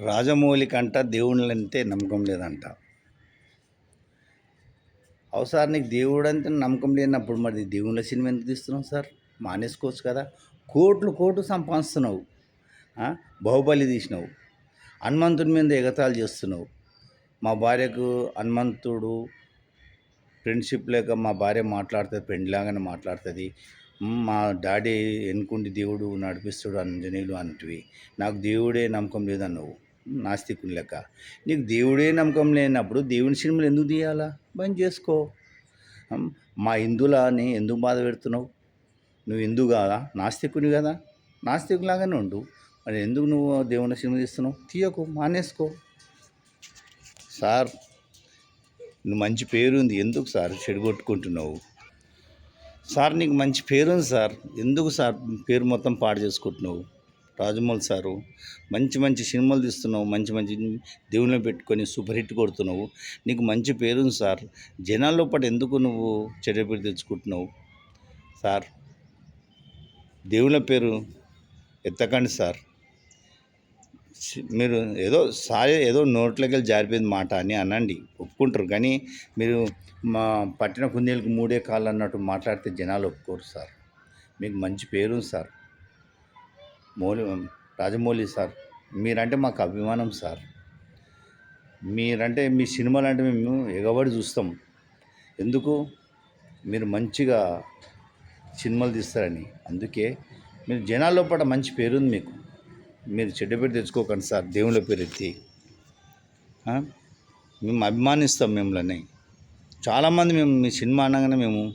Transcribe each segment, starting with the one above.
రాజమౌళికంట దేవుళ్ళంటే నమ్మకం లేదంట. అవు సార్ నీకు దేవుడు అంటే నమ్మకం లేనప్పుడు మరి దేవుళ్ళ సినిమా ఎందుకు తీస్తున్నావు సార్? మానేసుకోవచ్చు కదా. కోట్లు కోట్లు సంపాదిస్తున్నావు. బాహుబలి తీసినావు. హనుమంతుడి మీద ఎగతాళి చేస్తున్నావు. మా భార్యకు హనుమంతుడు ఫ్రెండ్షిప్ లేక మా భార్య మాట్లాడుతుంది పెండ్లాగానే మాట్లాడుతుంది. మా డాడీ ఎన్నుకుండి దేవుడు నడిపిస్తాడు అంజనీయులు అంటివి. నాకు దేవుడే నమ్మకం లేదన్నావు. నాస్తికుని లెక్క. నీకు దేవుడే నమ్మకం లేనప్పుడు దేవుని సినిమాలు ఎందుకు తీయాలా? బంద్ చేసుకో. మా హిందువులని ఎందుకు బాధ పెడుతున్నావు? నువ్వు హిందూ కాదా? నాస్తికుని కదా? నాస్తికులాగానే ఉండు. మరి ఎందుకు నువ్వు దేవుని సినిమా తీస్తున్నావు? తీయకు మానేసుకో. సార్ నువ్వు మంచి పేరు ఉంది ఎందుకు సార్ చెడగొట్టుకుంటున్నావు? సార్ నీకు మంచి పేరు ఉంది సార్. ఎందుకు సార్ పేరు మొత్తం పాడు చేసుకుంటున్నావు? రాజమౌళి సారు మంచి మంచి సినిమాలు తీస్తున్నావు మంచి మంచి దేవుళ్ళని పెట్టుకొని సూపర్ హిట్ కొడుతున్నావు. నీకు మంచి పేరుంది సార్. జనాల్లో పాటు ఎందుకు నువ్వు చెడ్డ పేరు తెచ్చుకుంటున్నావు? సార్ దేవుళ్ళ పేరు ఎత్తకండి సార్. మీరు ఏదో సారీ ఏదో నోట్లోకి వెళ్ళి జారిపోయింది మాట అని అనండి. ఒప్పుకుంటారు. కానీ మీరు మా పట్టిన కుందేలకు మూడే కాళ్ళు అన్నట్టు మాట్లాడితే జనాలు ఒప్పుకోరు సార్. మీకు మంచి పేరు సార్. మౌలి రాజమౌళి సార్ మీరంటే మాకు అభిమానం సార్. మీరంటే మీ సినిమాలు అంటే మేము ఎగబడి చూస్తాం. ఎందుకు? మీరు మంచిగా సినిమాలు తీస్తారని. అందుకే మీరు జనాల్లో పట మంచి పేరుంది మీకు. మీరు చెడ్డ పేరు తెచ్చుకోకండి సార్ దేవుళ్ళ పేరు ఎత్తి. మేము అభిమానిస్తాం మిమ్మల్ని. చాలామంది మేము మీ సినిమా అనగానే మేము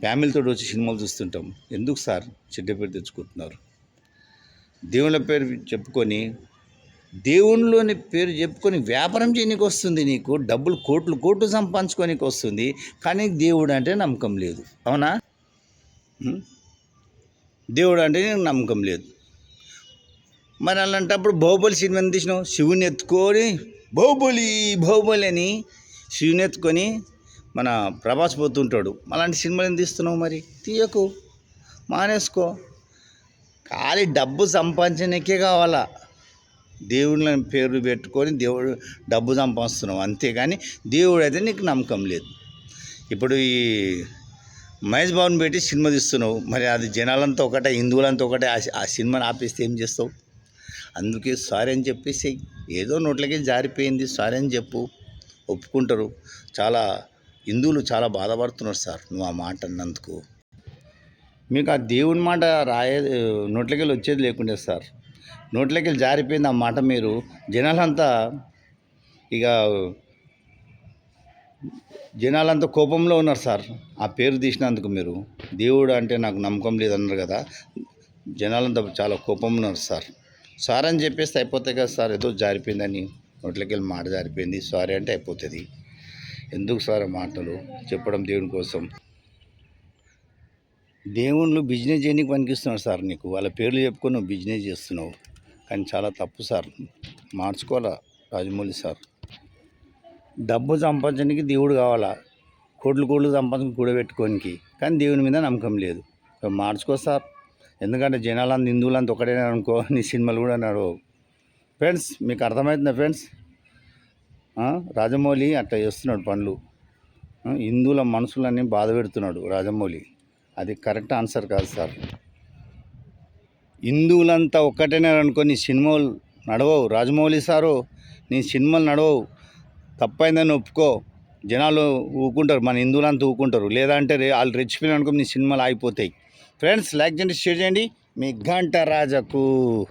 ఫ్యామిలీతో వచ్చి సినిమాలు చూస్తుంటాం. ఎందుకు సార్ చెడ్డ పేరు తెచ్చుకుంటున్నారు? దేవుళ్ళ పేరు చెప్పుకొని దేవునిలోని పేరు చెప్పుకొని వ్యాపారం చేయనీకి వస్తుంది నీకు డబ్బులు కోట్లు కోట్లు సంపాదించుకోనికి వస్తుంది కానీ దేవుడు అంటే నమ్మకం లేదు. అవునా? దేవుడు అంటే నీకు నమ్మకం లేదు. మరి అలాంటప్పుడు బాహుబలి సినిమా ఎందుకు తీసినావు? శివుని ఎత్తుకొని బాహుబలి బాహుబలి అని శివుని ఎత్తుకొని మన ప్రభాస్ పోతుంటాడు. అలాంటి సినిమాలు ఏం తీస్తున్నావు మరి? తీయకు మానేసుకో. ఖాళీ డబ్బు సంపాదించడానికే కావాలా? దేవుళ్ళని పేరు పెట్టుకొని దేవుడు డబ్బు సంపాదిస్తున్నావు. అంతేగాని దేవుడు అయితే నీకు నమ్మకం లేదు. ఇప్పుడు ఈ మహేష్ బాబుని పెట్టి సినిమా తీస్తున్నావు. మరి అది జనాలంతా ఒకటే హిందువులంతా ఒకటే ఆ- ఆ సినిమాని ఆపేస్తే ఏం చేస్తావు? అందుకే సారీ అని చెప్పేసి ఏదో నోట్లకి జారిపోయింది. సారీ అని చెప్పు. ఒప్పుకుంటారు. చాలా హిందువులు చాలా బాధపడుతున్నారు సార్. నువ్వు ఆ మాట అన్నందుకు. మీకు ఆ దేవుని మాట రాయే నోట్లకెళ్ళి వచ్చేది లేకుండే సార్. నోట్లకెళ్ళి జారిపోయింది ఆ మాట మీరు. జనాలంతా ఇక జనాలంతా కోపంలో ఉన్నారు సార్. ఆ పేరు తీసినందుకు మీరు. దేవుడు అంటే నాకు నమ్మకం లేదన్నారు కదా. జనాలంతా చాలా కోపంలో ఉన్నారు సార్. సార్ అని చెప్పేస్తే అయిపోతాయి కదా సార్. ఏదో జారిపోయిందని. నోట్లకెళ్ళి మాట జారిపోయింది. సారీ అంటే అయిపోతుంది. ఎందుకు సార్ ఆ మాటలు? చెప్పడం దేవుని కోసం. దేవుళ్ళు బిజినెస్ చేయడానికి పనికిస్తున్నాడు సార్ నీకు. వాళ్ళ పేర్లు చెప్పుకొని నువ్వు బిజినెస్ చేస్తున్నావు. కానీ చాలా తప్పు సార్. మార్చుకోవాలా రాజమౌళి సార్? డబ్బు సంపాదించడానికి దేవుడు కావాలా? కోట్లు కోట్లు సంపాదించి కూడబెట్టుకోనికి. కానీ దేవుని మీద నమ్మకం లేదు. మార్చుకో సార్. ఎందుకంటే జనాలంతా హిందువులంతా ఒకటే అనుకో నీ సినిమాలు కూడా నడవవు. ఫ్రెండ్స్ మీకు అర్థమవుతుందా ఫ్రెండ్స్? రాజమౌళి అట్లా చేస్తున్నాడు పనులు. హిందువుల మనసులన్నీ బాధ పెడుతున్నాడు రాజమౌళి. అది కరెక్ట్ ఆన్సర్ కాదు సార్. హిందువులంతా ఒక్కటేనే అనుకోని సినిమాలు నడవవు. రాజమౌళి సారు నీ సినిమాలు నడవవు. తప్పైందని ఒప్పుకో. జనాలు ఊకుంటారు. మన హిందువులంతా ఊకుంటారు. లేదంటే వాళ్ళు రెచ్చిపోయిన అనుకో నీ సినిమాలు ఆగిపోతాయి. ఫ్రెండ్స్ లైక్ చేయండి షేర్ చేయండి. మీ గంట రాజకు